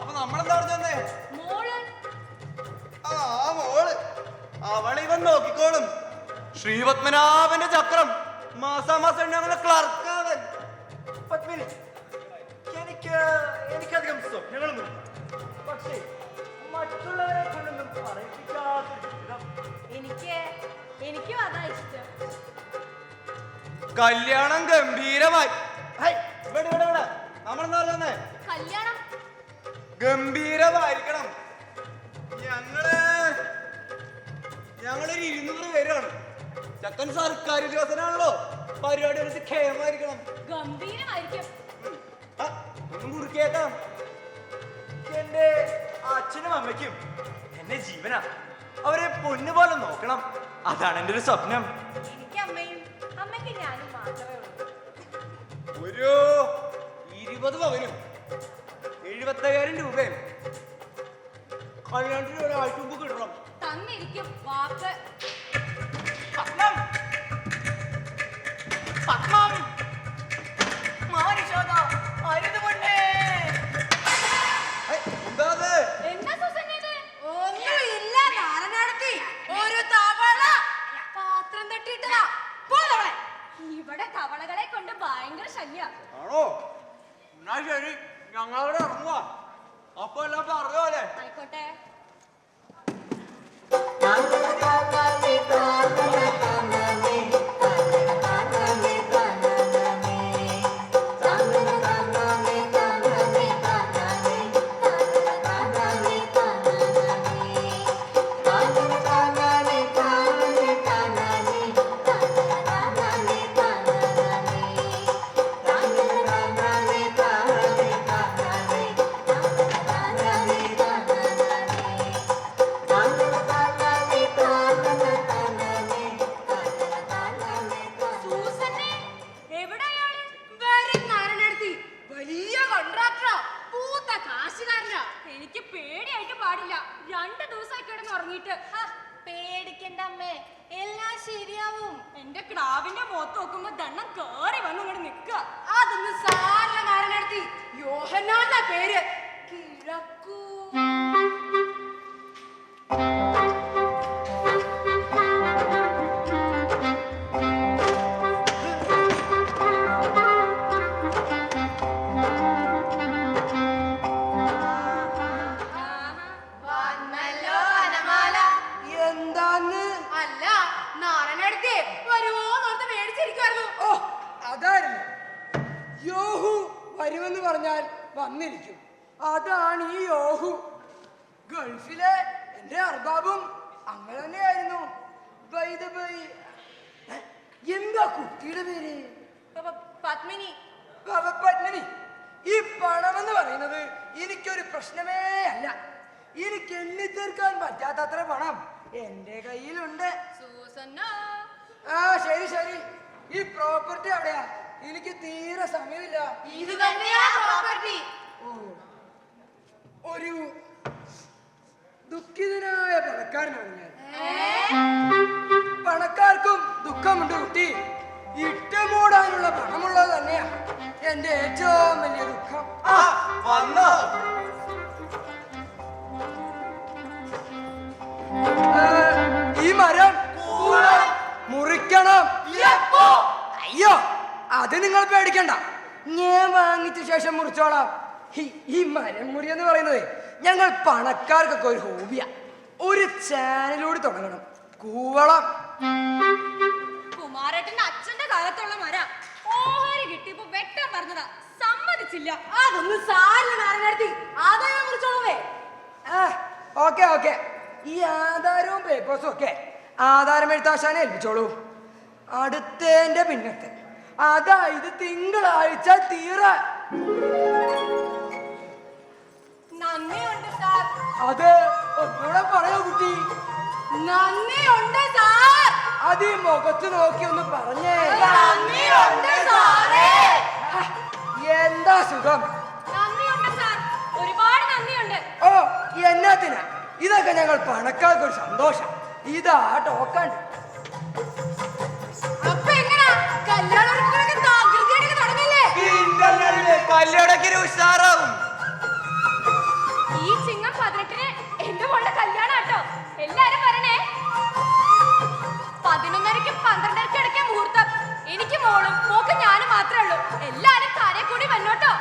അപ്പൊ നമ്മളെന്താ പറഞ്ഞേ ആ മോൾ. അവളിവൻ നോക്കിക്കോളും. ശ്രീപത്മനാഭന്റെ ചക്രം. മാസാമാസം ഞങ്ങളെ ക്ലർക്കാവൻ പത്മിനി എനിക്ക് എനിക്കധികം സ്വപ്നങ്ങളൊന്നും പക്ഷേ മറ്റുള്ളവരെ കൊണ്ടൊന്നും പറയിപ്പിക്കാത്ത എനിക്ക് എനിക്കും അതാ ഇഷ്ടം. കല്യാണം ഗംഭീരമായി. നമ്മളെന്താ പറഞ്ഞേ കല്യാണം. ഗംഭീരമായിരിക്കണം. ഞങ്ങൾ ഞങ്ങളൊരു ഇരുന്നൂറ് പേരാണ്. ചക്കൻ സർക്കാർ ഉദ്യോഗസ്ഥനാണല്ലോ. പരിപാടി കുറച്ച് ക്ഷേമമായിരിക്കണം. ഗംഭീരമായിരിക്കും. ഒന്ന് മുറുക്കിയേക്കാം എന്റെ അച്ഛനും അമ്മയ്ക്കും എന്നെ ജീവനാ. അവരെ പൊന്നു പോലെ നോക്കണം. അതാണ് എന്റെ ഒരു സ്വപ്നം. എനിക്ക് അമ്മയും അമ്മയ്ക്ക് ഞാനും മാത്രമേ ഉള്ളൂ. ഒരു ഇരുപത് പവനും. എഴുപത്തയ്യായിരം രൂപയും കല്യാണത്തിന് ഒരാഴ്ച മുമ്പ് കിട്ടണം. തന്നിരിക്കും വാക്ക്. പത്മം. പത്മം. മാനിഷോദ ഇവിടെ തവളകളെ കൊണ്ട് ഭയങ്കര ശല്യാണോ എന്നാ ശരി. ഞങ്ങളവിടെ ഇറങ്ങുക അപ്പൊ എല്ലാം പറഞ്ഞ പോലെ. ആയിക്കോട്ടെ. ഓ അതായിരുന്നു. യോഹു വരുമെന്ന് പറഞ്ഞാൽ വന്നിരിക്കും. അതാണ് ഈ യോഹു. ഗൾഫിലെ എന്റെ അർബാബും അങ്ങനെ തന്നെയായിരുന്നു. എന്താ കുട്ടിയുടെ പേര്? പത്മിനി. പത്മിനി. ഈ പണമെന്ന് പറയുന്നത് എനിക്കൊരു പ്രശ്നമേ അല്ല. എനിക്ക് എണ്ണി തീർക്കാൻ പറ്റാത്തത്ര പണം എന്റെ കയ്യിലുണ്ട്. ആ ശരി ശരി. ഈ പ്രോപ്പർട്ടി എവിടെയാ എനിക്ക് തീരെ സമയമില്ല. ഇത് തന്നെയാ പ്രോപ്പർട്ടി ഒരു ദുഃഖിതനായ പണക്കാരനാണ് ഞാൻ. പണക്കാർക്കും ദുഃഖമുണ്ട് കുട്ടി. ഇട്ടുമൂടാനുള്ള പണമുള്ളത് തന്നെയാ. എന്റെ ഏറ്റവും വലിയ ദുഃഖം. ആ വന്നോ. ഈ മരം മുറിക്കണം. അയ്യോ. അത് നിങ്ങൾ പേടിക്കണ്ട. ഞാൻ വാങ്ങിച്ച ശേഷം മുറിച്ചോളാം. ഈ- മരമുറി മരം മുറി എന്ന് പറയുന്നത് ഞങ്ങൾ പണക്കാർക്കൊക്കെ ഒരു ഹോബിയാ ഒരു ചാനലോട് തുടങ്ങണം. കൂവളം. കുമാരേട്ടന്റെ അച്ഛന്റെ കാലത്തുള്ള മര. ഓഹരി കിട്ടിയപ്പോ വെട്ടാൻ പറഞ്ഞതാ. സമ്മതിച്ചില്ല. അതൊന്നും സാറിന് നാരനടത്തി ആദായം കുറിച്ചോളവേ ആ ഓക്കെ ഓക്കെ. ഈ ആധാരവും പേപ്പേഴ്സും ഒക്കെ ആധാരം എഴുത്താശാനെ ഏൽപ്പിച്ചോളൂ. അടുത്തേന്റെ പിന്നത്തെ. അതായത് തിങ്കളാഴ്ച തീറ. നന്ദിയുണ്ട് സാർ. അത് ഒന്നുകൂടെ പറയോ കുട്ടി. നന്ദിയുണ്ട് സാർ. അത് ഈ മുഖത്ത് നോക്കി ഒന്ന് പറഞ്ഞേ. നന്ദിയുണ്ട് സാറേ. എന്താ സുഖം? നന്ദിയുണ്ട് സാർ. ഒരുപാട് നന്ദിയുണ്ട്. ഓ ഇതൊക്കെ ഞങ്ങൾ പണക്കാർക്ക് ഒരു സന്തോഷം. ഇതാ ടോക്കൺ. കല്യാണത്തിന് ഉഷാറാവും. ഈ ചിങ്ങം പതിനെട്ടിന് എന്റെ മോളുടെ കല്യാണം കേട്ടോ എല്ലാരും വരണേ. പതിനൊന്നരക്ക് പന്ത്രണ്ടരക്ക് ഇടയ്ക്ക് മുഹൂർത്തം. എനിക്ക് മോളും മോക്ക് ഞാനും മാത്രമേ ഉള്ളൂ. എല്ലാരും താരെ കൂടി വന്നോട്ടോ.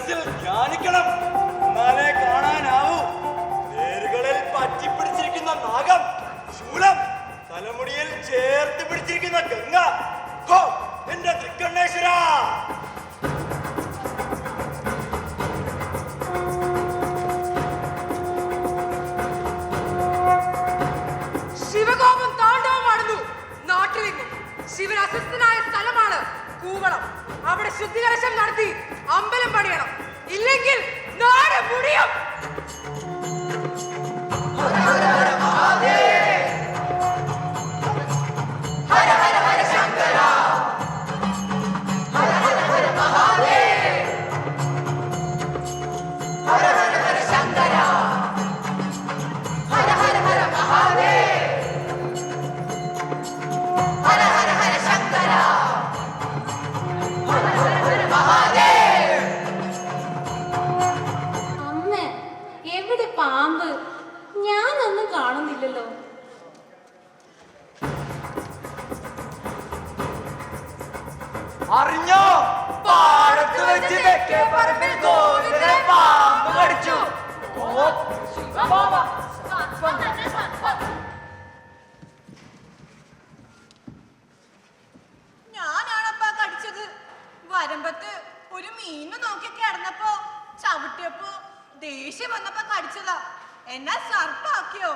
മനസ്സിൽ ധ്യാനിക്കണം. എന്നാലേ കാണാനാവൂ. വേരുകളിൽ പറ്റിപ്പിടിച്ചിരിക്കുന്ന നാഗം ശൂലം തലമുടിയിൽ ചേർത്ത് പിടിച്ചിരിക്കുന്ന ഗംഗ. കോ എന്റെ തൃക്കണ്ണേശ്വര ശിവകോപം താണ്ഡവമാടുന്നു നാട്ടിലെങ്ങും ശിവൻ അസ്വസ്ഥനായ സ്ഥലമാണ് കൂവളം അവിടെ ശുദ്ധികലശം നടത്തി അമ്പലം പണിയണം. ഇല്ലെങ്കിൽ നാട് മുടിയും. എന്നെ സർപ്പാക്കിയോ?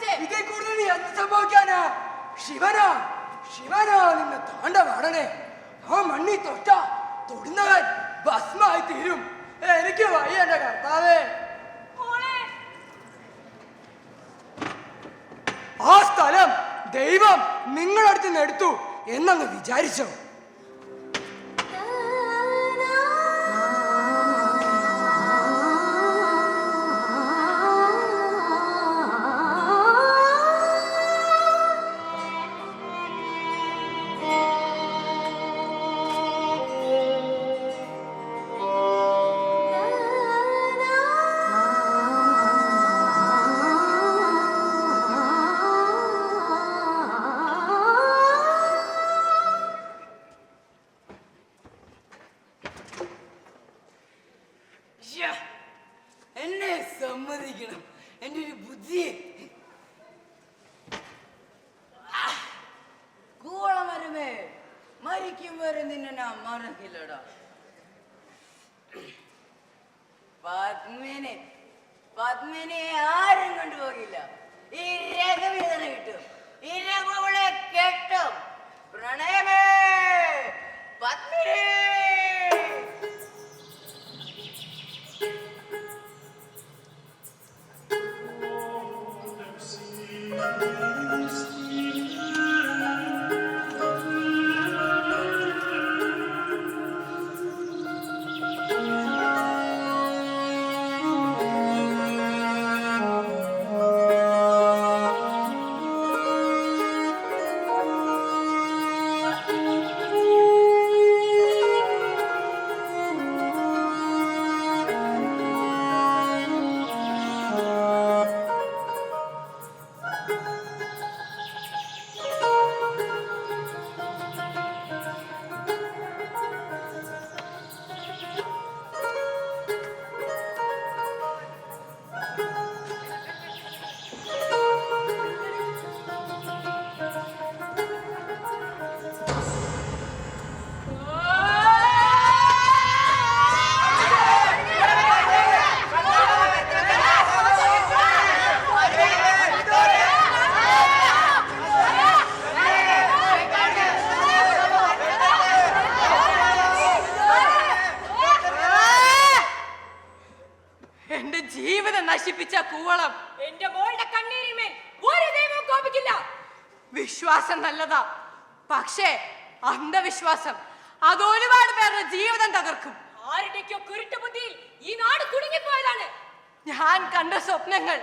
എന്താ സംഭവിച്ചേ ഇതേ കൂടുതൽ എന്ത് സംഭവിക്കാനാ? ശിവനാ ശിവനാ നിന്നെ താണ്ടവാടണേ ആ മണ്ണി തൊട്ട തൊടുന്നവൻ ഭസ്മായി തീരും. എനിക്ക് വയ്യ എന്റെ കർത്താവേ. ആ സ്ഥലം ദൈവം നിങ്ങളടുത്ത് നിന്ന് എടുത്തു എന്നങ്ങ് വിചാരിച്ചോ? കൂളമരമേ മരിക്കും വരെ നിന്നെ ഞാൻ മറക്കില്ലടാ. പത്മിനെ പത്മിനെ ആരും കൊണ്ടുപോകില്ല. ഈ രഘുവിന് തന്നെ കിട്ടും. ഈ രഘുവളെ കെട്ടും. പ്രണയമേ പത്മിനെ! നല്ലതാ. പക്ഷേ അന്ധവിശ്വാസം അത് ഒരുപാട് പേരുടെ ജീവിതം തകർക്കും. ഈ നാട് കുടുങ്ങിപ്പോയതാണ്? ഞാൻ കണ്ട സ്വപ്നങ്ങൾ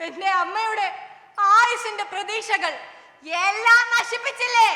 എന്റെ അമ്മയുടെ ആയുസിന്റെ പ്രതീക്ഷകൾ എല്ലാം നശിപ്പിച്ചില്ലേ?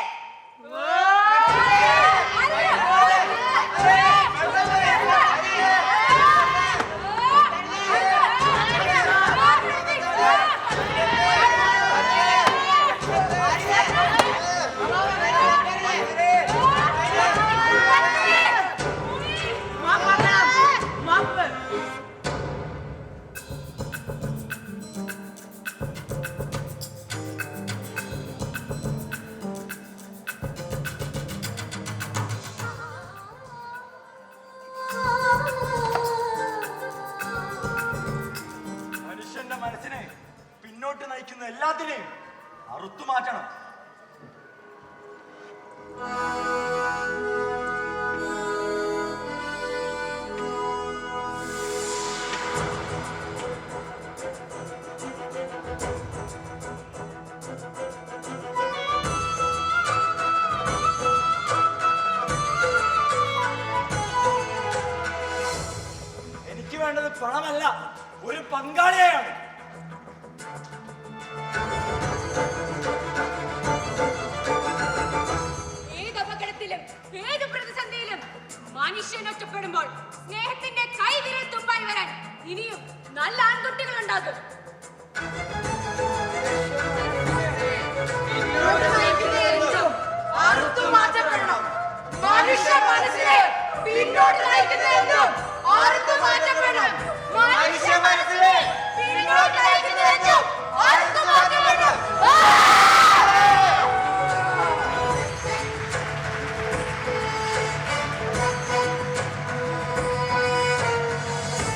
ഇനിയും നല്ല ആൺകുട്ടികൾ ഉണ്ടാകും മനുഷ്യ മനസ്സിനെ പിന്നോട്ട് നയിക്കുന്നതെന്നും ആർത്ത് മാറ്റപ്പെടണം.